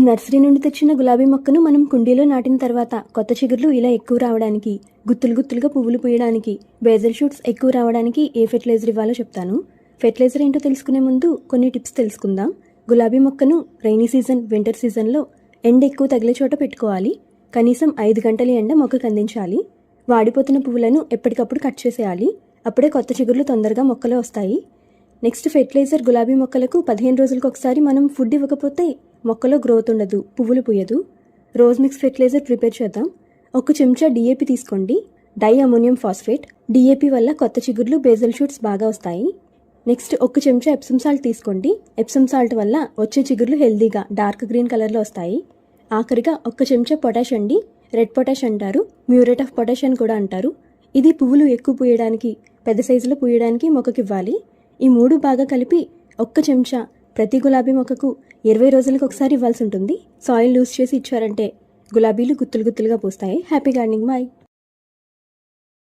Nursery నుండి తెచ్చిన గులాబీ మొక్కను మనం కుండీలో నాటిన తర్వాత కొత్త చిగుర్లు ఇలా ఎక్కువ రావడానికి గుత్తులు గుత్తులుగా పువ్వులు పూయడానికి బేజల్ షూట్స్ ఎక్కువ రావడానికి ఏ ఫెర్టిలైజర్ ఇవ్వాలో చెప్తాను. ఫెర్టిలైజర్ ఏంటో తెలుసుకునే ముందు కొన్ని టిప్స్ తెలుసుకుందాం. గులాబీ మొక్కను రైనీ సీజన్ వింటర్ సీజన్లో ఎండ ఎక్కువ తగిలే చోట పెట్టుకోవాలి. కనీసం ఐదు గంటల ఎండ మొక్కకు అందించాలి. వాడిపోతున్న పువ్వులను ఎప్పటికప్పుడు కట్ చేసేయాలి. అప్పుడే కొత్త చిగుర్లు తొందరగా మొక్కలు వస్తాయి. నెక్స్ట్ ఫెర్టిలైజర్ గులాబీ మొక్కలకు పదిహేను రోజులకు ఒకసారి మనం ఫుడ్ ఇవ్వకపోతే మొక్కలో గ్రోత్ ఉండదు పువ్వులు పూయదు. రోజ్ మిక్స్ ఫెర్టిలైజర్ ప్రిపేర్ చేద్దాం. ఒక చెంచా డిఏపి తీసుకోండి. Die ammonium phosphate. డిఏపి వల్ల కొత్త చిగుర్లు బేజల్ షూట్స్ బాగా వస్తాయి. నెక్స్ట్ ఒక చెంచా ఎప్సమ్ సాల్ట్ తీసుకోండి. ఎప్సమ్ సాల్ట్ వల్ల వచ్చే చిగుర్లు హెల్దీగా డార్క్ గ్రీన్ కలర్లో వస్తాయి. ఆఖరిగా ఒక్క చెంచా పొటాష్ అండి. రెడ్ పొటాష్ అంటారు. మ్యూరేట్ ఆఫ్ పొటాష్ అని కూడా అంటారు. ఇది పువ్వులు ఎక్కువ పూయడానికి పెద్ద సైజులో పూయడానికి మొక్కకి ఇవ్వాలి ఈ మూడు బాగా కలిపి ఒక్క చెంచా ప్రతి గులాబీ మొక్కకు ఇరవై రోజులకు ఒకసారి ఇవ్వాల్సి ఉంటుంది. సాయిల్ లూజ్ చేసి ఇచ్చారంటే గులాబీలు గుత్తులు గుత్తులుగా పూస్తాయి. Happy gardening bye